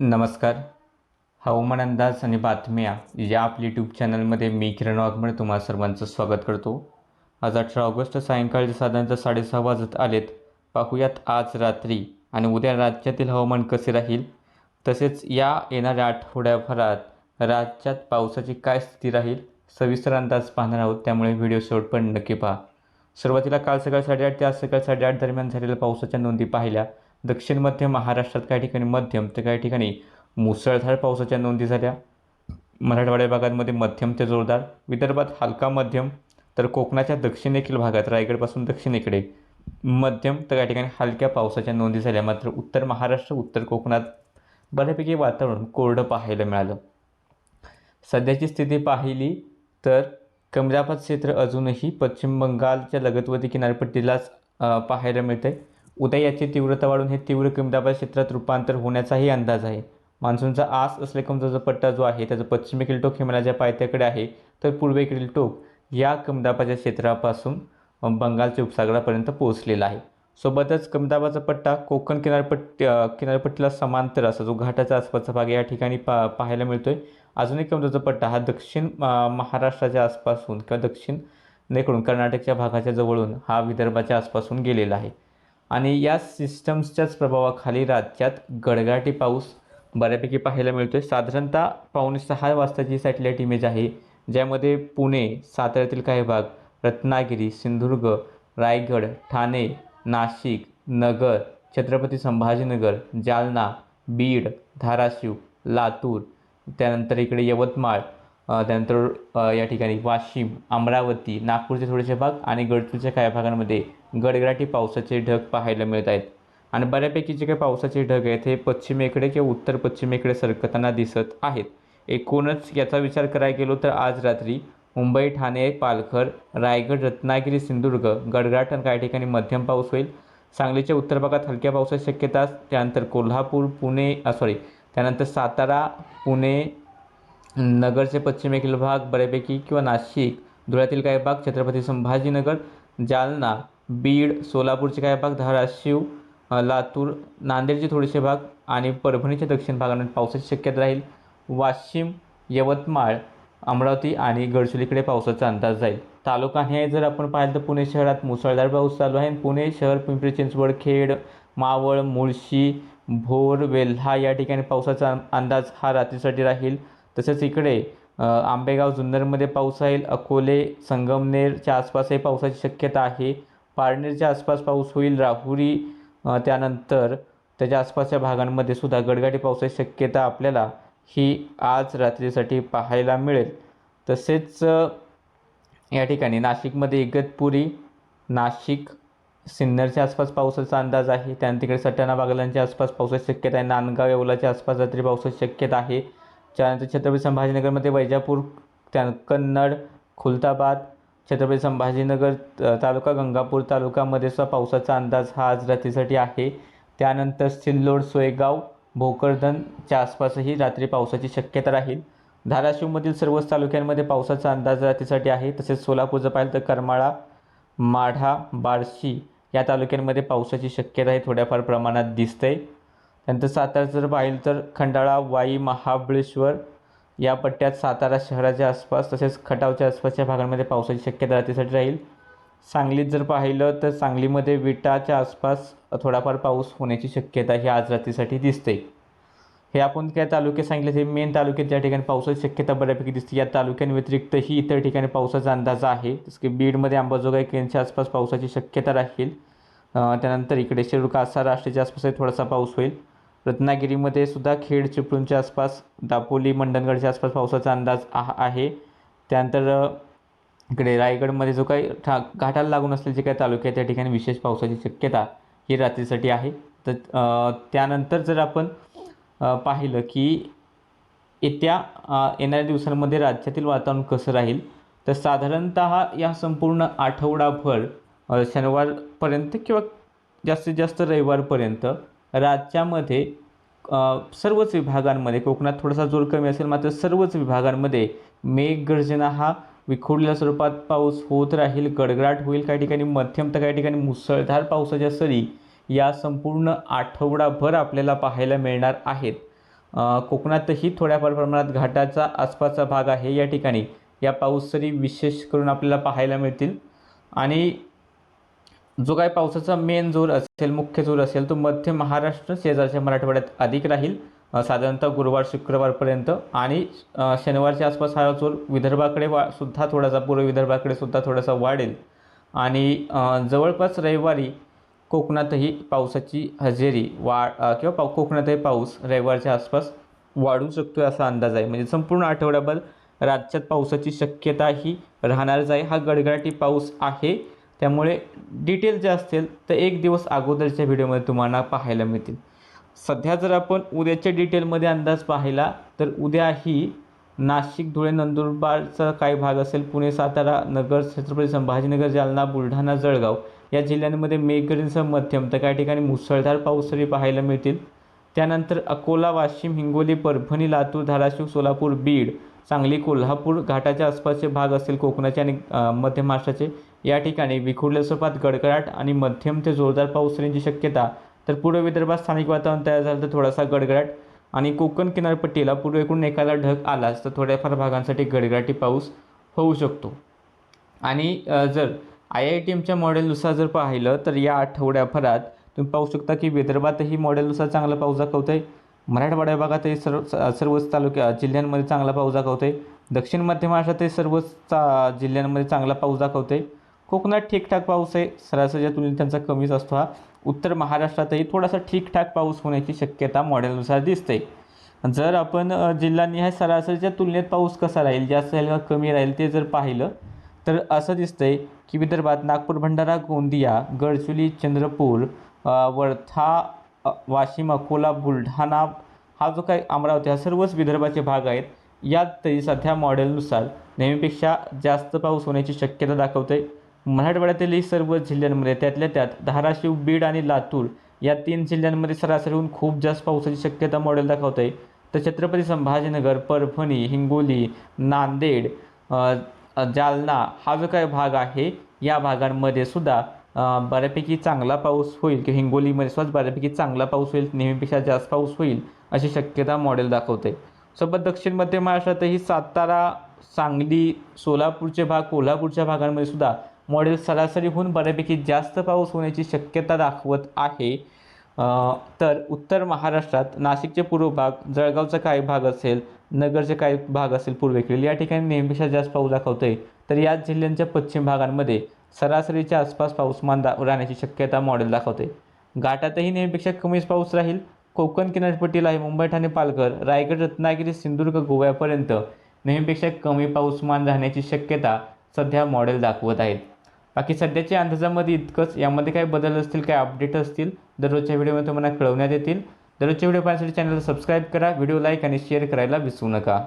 नमस्कार. हवामान अंदाज आणि बातम्या या आपल्या यूट्यूब चॅनलमध्ये मी किरण वाघमळे तुम्हा सर्वांचं स्वागत करतो. आज अठरा ऑगस्ट सायंकाळच्या साधारणतः साडेसहा वाजत आलेत. पाहूयात आज रात्री आणि उद्या राज्यातील हवामान कसे राहील? तसेच या येणाऱ्या आठवड्याभरात राज्यात पावसाची काय स्थिती राहील? सविस्तर अंदाज पाहणार आहोत त्यामुळे व्हिडिओ शेवटपर्यंत नक्की पहा. सुरुवातीला काल सकाळी साडेआठ ते आज सकाळी साडेआठ दरम्यान झालेल्या पावसाच्या नोंदी पाहिल्या. दक्षिण मध्य महाराष्ट्रात काही ठिकाणी मध्यम तर काही ठिकाणी मुसळधार पावसाच्या नोंदी झाल्या. मराठवाड्या भागांमध्ये मध्यम ते जोरदार. विदर्भात हलका मध्यम तर कोकणाच्या दक्षिणेकडील भागात रायगडपासून दक्षिणेकडे मध्यम तर काही ठिकाणी हलक्या पावसाच्या नोंदी झाल्या. मात्र उत्तर महाराष्ट्र उत्तर कोकणात बऱ्यापैकी वातावरण कोरडं पाहायला मिळालं. सध्याची स्थिती पाहिली तर कमराबाद क्षेत्र अजूनही पश्चिम बंगालच्या लगतवती किनारपट्टीलाच पाहायला मिळते उद्या याची तीव्रता वाढून हे तीव्र कमराबाद क्षेत्रात रूपांतर होण्याचाही अंदाज आहे. मान्सूनचा आस असले जो पट्टा जो आहे त्याचा पश्चिमेकडील टोक हिमालयाच्या पायथ्याकडे आहे तर पूर्वेकडील टोक या कमदाबाच्या क्षेत्रापासून बंगालच्या उपसागरापर्यंत पोहोचलेला आहे. सोबतच कमदाबाचा पट्टा कोकण किनारपट्टी किनारपट्टीला समांतर असा जो घाटाच्या आसपासचा भाग या ठिकाणी पा पाहायला मिळतो आहे अजून एक कमदाचा पट्टा हा दक्षिण महाराष्ट्राच्या आसपासून किंवा दक्षिण नेकडून कर्नाटकच्या भागाच्या जवळून हा विदर्भाच्या आसपासून गेलेला आहे. आणि या सिस्टम्सच्याच प्रभावाखाली राज्यात गडगाटी पाऊस बऱ्यापैकी पाहायला मिळतो आहे साधारणतः पावणे सहा वाजताची सॅटेलाईट इमेज आहे ज्यामध्ये पुणे साताऱ्यातील काही भाग रत्नागिरी सिंधुदुर्ग रायगड ठाणे नाशिक नगर छत्रपती संभाजीनगर जालना बीड धाराशिव लातूर त्यानंतर इकडे यवतमाळ त्यानंतर या ठिकाणी वाशिम अमरावती नागपूरचे थोडेसे भाग आणि गडचिरोलीच्या काही भागांमध्ये गडगडाटी पावसाचे ढग पाहायला मिळत आहेत. आणि बऱ्यापैकी जे काही पावसाचे ढग आहेत हे पश्चिमेकडे किंवा उत्तर पश्चिमेकडे सरकताना दिसत आहेत. एकूणच याचा विचार करायला गेलो तर आज रात्री मुंबई ठाणे पालघर रायगड रत्नागिरी सिंधुदुर्ग गडगडाट आणि काही ठिकाणी मध्यम पाऊस होईल. सांगलीच्या उत्तर भागात हलक्या पावसाची शक्यता त्यानंतर कोल्हापूर पुणे सॉरी त्यानंतर सातारा पुणे नगरचे पश्चिमेकडील भाग बऱ्यापैकी किंवा नाशिक धुळ्यातील काही भाग छत्रपती संभाजीनगर जालना बीड सोलापूरचे काही भाग धाराशिव लातूर नांदेडचे थोडेसे भाग आणि परभणीच्या दक्षिण भागामध्ये पावसाची शक्यता राहील. वाशिम यवतमाळ अमरावती आणि गडचिरोलीकडे पावसाचा अंदाज जाईल. तालुका हे जर आपण पाहिलं तर पुणे शहरात मुसळधार पाऊस चालू आहे. पुणे शहर पिंपरी चिंचवड खेड मावळ मुळशी भोर वेल्हा या ठिकाणी पावसाचा अंदाज हा रात्रीसाठी राहील. तसेच इकडे आंबेगाव जुन्नरमध्ये पाऊस राहील अकोले संगमनेरच्या आसपासही पावसाची शक्यता आहे. पारनेरच्या आसपास पाऊस होईल राहुरी त्यानंतर त्याच्या आसपासच्या भागांमध्ये सुद्धा गडगाटी पावसाची शक्यता आपल्याला ही आज रात्रीसाठी पाहायला मिळेल. तसेच या ठिकाणी नाशिकमध्ये इगतपुरी नाशिक सिन्नरच्या आसपास पावसाचा अंदाज आहे. त्यानंतर तिकडे सटाणा बागलांच्या आसपास पावसाची शक्यता आहे. नांदगाव येवलाच्या आसपास रात्री पावसाची शक्यता आहे. त्यानंतर छत्रपती संभाजीनगरमध्ये वैजापूर त्या कन्नड खुलताबाद छत्रपती संभाजीनगर तालुका गंगापूर तालुकामध्ये सुद्धा पावसाचा अंदाज हा आज रात्रीसाठी आहे. त्यानंतर सिल्लोड सोयगाव भोकरदनच्या आसपासही रात्री पावसाची शक्यता राहील. धाराशिवमधील सर्वच तालुक्यांमध्ये पावसाचा अंदाज रात्रीसाठी आहे. तसेच सोलापूरचं पाहिलं तर करमाळा माढा बार्शी या तालुक्यांमध्ये पावसाची शक्यता ही थोड्याफार प्रमाणात दिसते. त्यानंतर सातारा जर पाहिलं तर खंडाळा वाई महाबळेश्वर या पट्ट्यात सातारा शहराच्या आसपास तसेच खटावच्या आसपासच्या भागांमध्ये पावसाची शक्यता राहतेसाठी राहील. सांगलीत जर पाहिलं तर सांगलीमध्ये विटाच्या आसपास थोडाफार पाऊस होण्याची शक्यता ही आज रात्रीसाठी दिसते. हे आपण काय तालुके सांगितले ते मेन तालुक्यात ज्या ठिकाणी पावसाची शक्यता बऱ्यापैकी दिसते या तालुक्यांव्यतिरिक्तही इतर ठिकाणी पावसाचा अंदाज आहे. जसं की बीडमध्ये अंबाजोगाई केंद्रच्या आसपास पावसाची शक्यता राहील. त्यानंतर इकडे शिरूर कासार राष्ट्रीयच्या आसपासही थोडासा पाऊस होईल. रत्नागिरीमध्ये सुद्धा खेड चिपळूणच्या आसपास दापोली मंडणगडच्या आसपास पावसाचा अंदाज आ- आहे. त्यानंतर इकडे रायगडमध्ये जो काही ठा घाटाला लागून असलेले जे काही तालुके आहेत त्या ठिकाणी विशेष पावसाची शक्यता ही रात्रीसाठी आहे. तर त्यानंतर जर आपण पाहिलं की येत्या येणाऱ्या दिवसांमध्ये राज्यातील वातावरण कसं राहील तर साधारणत या संपूर्ण आठवडाभर शनिवारपर्यंत किंवा जास्तीत जास्त रविवारपर्यंत राज्यामध्ये सर्वच विभागांमध्ये कोकणात थोडासा जोर कमी असेल मात्र सर्वच विभागांमध्ये मेघगर्जना हा विखुरलेल्या स्वरूपात पाऊस होत राहील गडगडाट होईल काही ठिकाणी मध्यम तर काही ठिकाणी मुसळधार पावसाच्या सरी या संपूर्ण आठवडाभर आपल्याला पाहायला मिळणार आहेत. कोकणातही थोड्याफार प्रमाणात घाटाचा आसपासचा भाग आहे या ठिकाणी. या पाऊस सरी विशेष करून आपल्याला पाहायला मिळतील. आणि जो काय पावसाचा मेन जोर असेल मुख्य जोर असेल तो मध्य महाराष्ट्र शेजारच्या मराठवाड्यात अधिक राहील. साधारणतः गुरुवार शुक्रवारपर्यंत आणि शनिवारच्या आसपास हा जोर विदर्भाकडे वा सुद्धा थोडासा पूर्व विदर्भाकडे सुद्धा थोडासा वाढेल. आणि जवळपास रविवारी कोकणातही पावसाची हजेरी वाढ किंवा पाव कोकणातही पाऊस रविवारच्या आसपास वाढू शकतो असा अंदाज आहे. म्हणजे संपूर्ण आठवड्याभर राज्यात पावसाची शक्यता ही राहणारच आहे. हा गडगडाटी पाऊस आहे. त्यामुळे डिटेल जे असतील तर एक दिवस अगोदरच्या व्हिडिओमध्ये तुम्हाला पाहायला मिळतील. सध्या जर आपण उद्याच्या डिटेलमध्ये अंदाज पाहिला तर उद्याही नाशिक धुळे नंदुरबारचा काही भाग असेल पुणे सातारा नगर छत्रपती संभाजीनगर जालना बुलढाणा जळगाव या जिल्ह्यांमध्ये मेघगर्जनेसह मध्यम तर काही ठिकाणी मुसळधार पाऊस तरी पाहायला मिळतील. त्यानंतर अकोला वाशिम हिंगोली परभणी लातूर धाराशिव सोलापूर बीड सांगली कोल्हापूर घाटाच्या आसपासचे भाग असतील कोकणाचे आणि मध्य महाराष्ट्राचे. या ठिकाणी विखुरल्या स्वरूपात गडगडाट आणि मध्यम ते जोरदार पाऊस होण्याची शक्यता. तर पूर्व विदर्भात स्थानिक वातावरण तयार झालं तर थोडासा गडगडाट आणि कोकण किनारपट्टीला पूर्वेकडून एखादा ढग आलाच तर थोड्याफार भागांसाठी गडगडाटी पाऊस होऊ शकतो. आणि जर आय आय टी एमच्या मॉडेलनुसार जर पाहिलं तर या आठवड्याभरात तुम्ही पाहू शकता की विदर्भातही मॉडेलनुसार चांगला पाऊस दाखवतो आहे मराठवाडा विभागातही सर्व सर्वच तालुक्या जिल्ह्यांमध्ये चांगला पाऊस दाखवतो आहे दक्षिण मध्य महाराष्ट्रातही सर्वच चा जिल्ह्यांमध्ये चांगला पाऊस दाखवतो आहे कोकणात ठीकठाक पाऊस आहे. सरासरीच्या तुलनेत त्यांचा कमीच असतो हा. उत्तर महाराष्ट्रातही थोडासा ठीकठाक पाऊस होण्याची शक्यता मॉडेलनुसार दिसते. जर आपण अ, जिल्हानिहाय सरासरीच्या तुलनेत पाऊस कसा राहील जास्त राहील किंवा कमी राहील ते जर पाहिलं तर असं दिसतंय की विदर्भात नागपूर भंडारा गोंदिया गडचुली चंद्रपूर वर्धा वाशिम अकोला बुलढाणा हा जो काही अमरावती हा सर्वच विदर्भाचे भाग आहेत. यात तरी सध्या मॉडेलनुसार नेहमीपेक्षा जास्त पाऊस होण्याची शक्यता दाखवते मराठवाड्यातील सर्व जिल्ह्यांमध्ये त्यातल्या त्यात धाराशिव बीड आणि लातूर या तीन जिल्ह्यांमध्ये सरासरीहून खूप जास्त पावसाची शक्यता मॉडेल दाखवत आहे तर छत्रपती संभाजीनगर परभणी हिंगोली नांदेड जालना हा जो काही भाग आहे या भागांमध्ये सुद्धा बऱ्यापैकी चांगला पाऊस होईल किंवा हिंगोलीमध्ये सुद्धा बऱ्यापैकी चांगला पाऊस होईल नेहमीपेक्षा जास्त पाऊस होईल अशी शक्यता मॉडेल दाखवते सोबत दक्षिण मध्य महाराष्ट्रातही सातारा सांगली सोलापूरचे भाग कोल्हापूरच्या भागांमध्ये सुद्धा मॉडेल सरासरीहून बऱ्यापैकी जास्त पाऊस होण्याची शक्यता दाखवत आहे. तर उत्तर महाराष्ट्रात नाशिकचे पूर्व भाग जळगावचा काही भाग असेल नगरचे काही भाग असेल पूर्वेकडील या ठिकाणी नेहमीपेक्षा जास्त पाऊस दाखवतोय. तर याच जिल्ह्यांच्या पश्चिम भागांमध्ये सरासरीच्या आसपास पाऊसमान दा राहण्याची शक्यता मॉडेल दाखवते घाटातही नेहमीपेक्षा कमीच पाऊस राहील. कोकण किनारपट्टीला आहे मुंबई ठाणे पालघर रायगड रत्नागिरी सिंधुदुर्ग गोव्यापर्यंत नेहमीपेक्षा कमी पाऊसमान राहण्याची शक्यता सध्या मॉडेल दाखवत आहेत. बाकी सध्याच्या अंदाजामध्ये इतकंच. यामध्ये काय बदल असतील काय अपडेट असतील दररोजच्या व्हिडिओमध्ये तुम्हाला कळवण्यात येतील. दररोजच्या व्हिडिओ पाहण्यासाठी चॅनलला सबस्क्राईब करा व्हिडिओ लाईक आणि शेअर करायला विसरू नका.